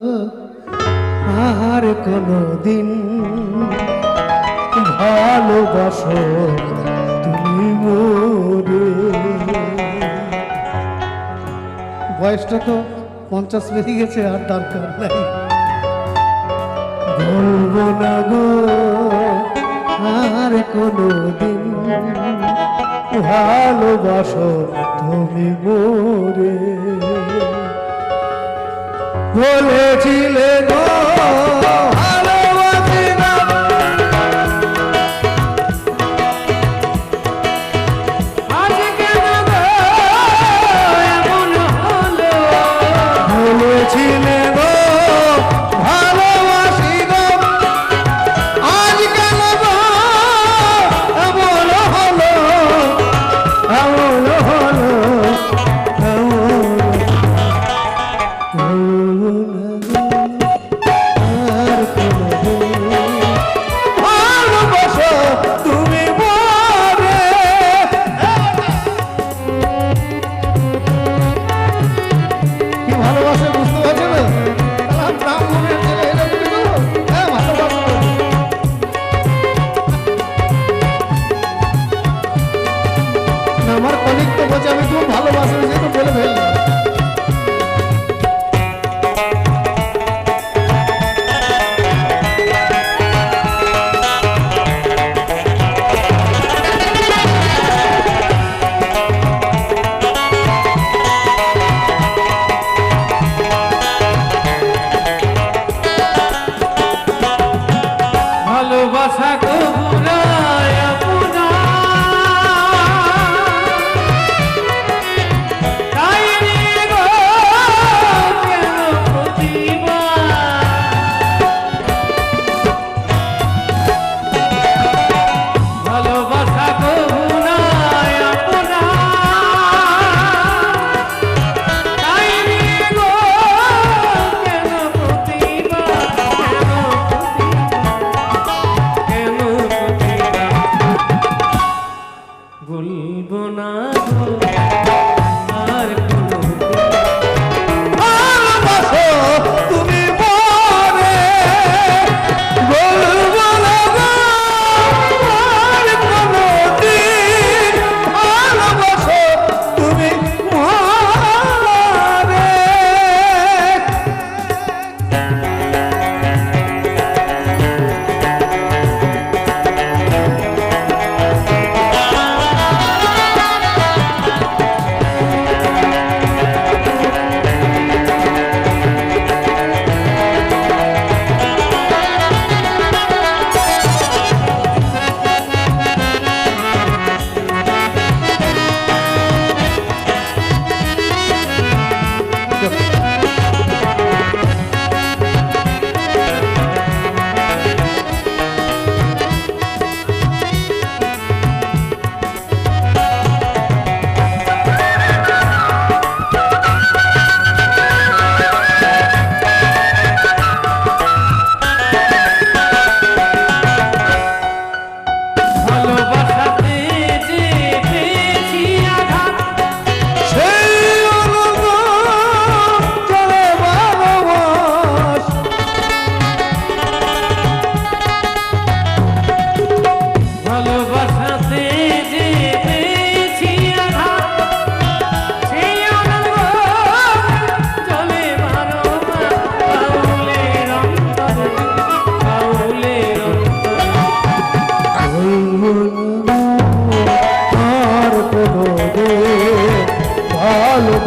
আর কোনো দিন ভালোবাসো তুমি মোরে। বয়সটা তো পঞ্চাশ বেরিয়ে গেছে, আর দরকার নাই। বলব না গো, আর কোনো দিন ভালোবাসো তুমি মোরে। বলেছিলে গো Oh. সাগর